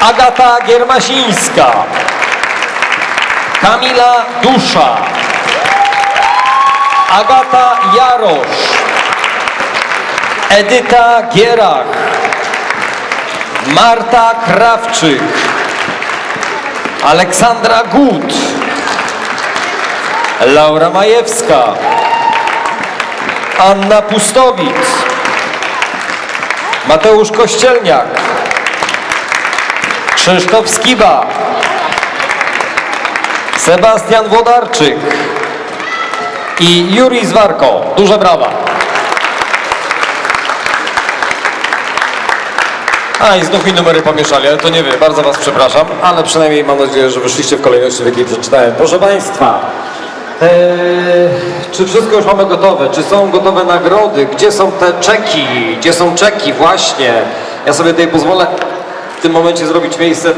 Agata Giermasińska, Kamila Dusza, Agata Jarosz, Edyta Gierach, Marta Krawczyk, Aleksandra Gut, Laura Majewska, Anna Pustowic, Mateusz Kościelniak, Krzysztof Skiba, Sebastian Włodarczyk i Juri Zwarko. Duże brawa. A i znów mi numery pomieszali, ale to nie wy, bardzo was przepraszam, ale przynajmniej mam nadzieję, że wyszliście w kolejności, w jakiej przeczytałem. Proszę Państwa, eee, czy wszystko już mamy gotowe? Czy są gotowe nagrody? Gdzie są te czeki? Gdzie są czeki? Właśnie. Ja sobie tutaj pozwolę w tym momencie zrobić miejsce.